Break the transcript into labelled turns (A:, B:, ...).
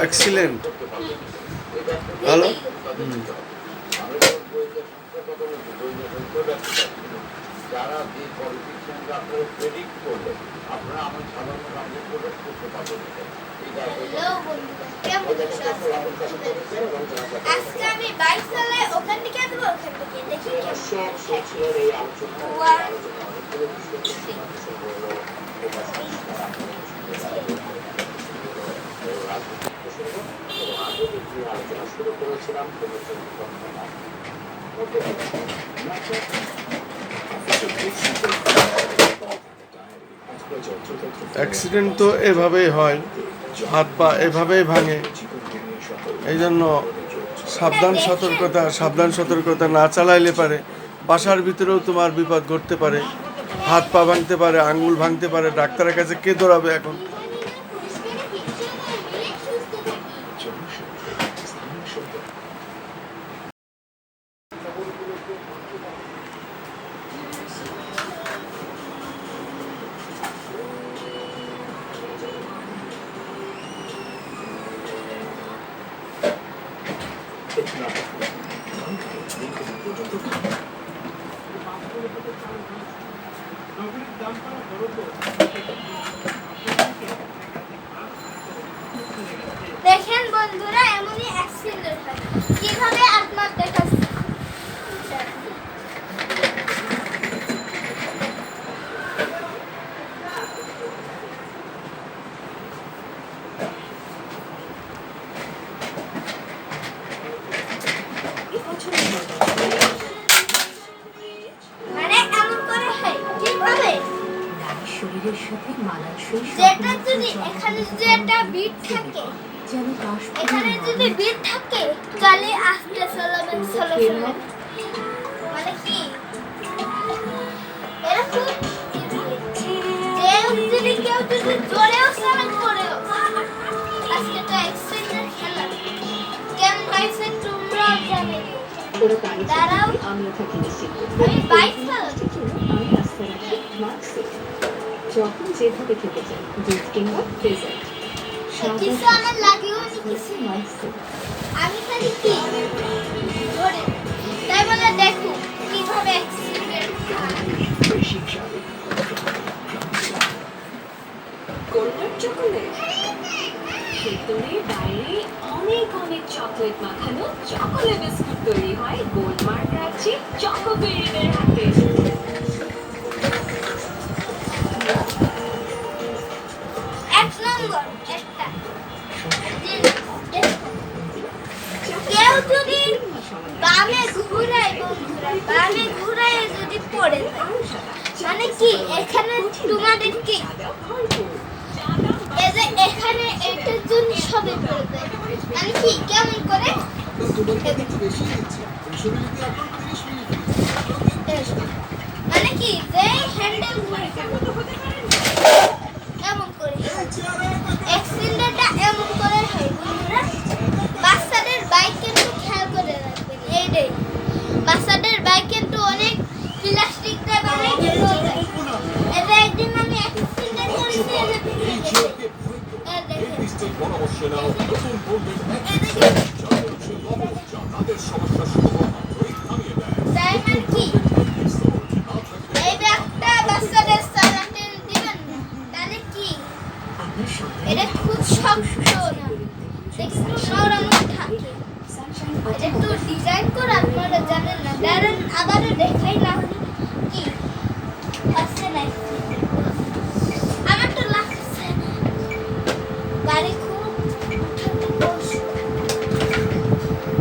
A: Excellent ভালো
B: যারা যে পলিটিশিয়ানরা আপনারা প্রেডিক্ট করলেন আপনারা আমার সাধারণ মানুষের প্রোডাক্ট করতে পারবেন
C: আজকে আমি বাইক চালাই ওখান থেকে আসব ওখান থেকে দেখি
B: এই আলোচনা
A: অ্যাক্সিডেন্ট তো এভাবেই হয়। হাত পা এভাবেই ভাঙে। এই জন্য সাবধান সতর্কতা সাবধান সতর্কতা না চালাইলে পারে। বাসার ভিতরেও তোমার বিপদ ঘটতে পারে। হাত পা ভাঙতে পারে, আঙ্গুল ভাঙতে পারে। ডাক্তারের কাছে কে দৌড়াবে এখন?
C: দেখেন বন্ধুরা এমনই অ্যাক্সিডেন্ট হয়। কীভাবে আত্মহত্যা করছে মানে এমন করে হয় কীভাবে
D: নারীর শরীরের সাথে মানানসই
C: যেটা যদি এখানে যদি একটা বিট থাকে
D: যেন
C: এখানে যদি বিট থাকে তাহলে আস্তে চলাবেন চলে চলে। মানে কি? এরকম যদি কেউ যদি জোরেও চালান করেও আজকে তো খেলা। কেমন জানে দাঁড়াও। আমি বাইক চালাচ্ছি
D: যখন যেভাবে খেতে চাই দুধ কিংবা ডেজার্ট গোল্ডেন চকোলেট। ভেতরে বাইরে অনেক অনেক চকলেট মাখানো চকোলেট বিস্কুট তৈরি হয় গোলমার্ক রাখছি চকো হাতে।
C: কেউ যদি বামে ঘুরায় বামে ঘুরায় যদি পড়ে মানে কি, এখানে তোমাদের কি? এখানে এটার জন্য সবে পড়ে যায় মানে কি, কেমন করে? মানে কি, যে হ্যান্ডেল ঘুরে এমন করে অ্যাক্সিডেন্টটা এমন করে হয় বন্ধুরা বাচ্চাদের বাইক কিন্তু খেয়াল করে রাখবেন এইটাই বাচ্চাদের বাইক কিন্তু অনেক প্লাস্টিক দিয়ে বানাই এটা একদিন আমি অ্যাক্সিডেন্ট করেছি এই যে ভেঙে গেছে। এই দেখেন। এই দেখেন। তাই মানে কি এই ব্যাগটা বাচ্চাদের চালাতে দিবেন না তাহলে কি এটা খুব শক্ত না একটু নরম থাকে একটু ডিজাইন করা আপনারা জানেন না। দাঁড়ান আবার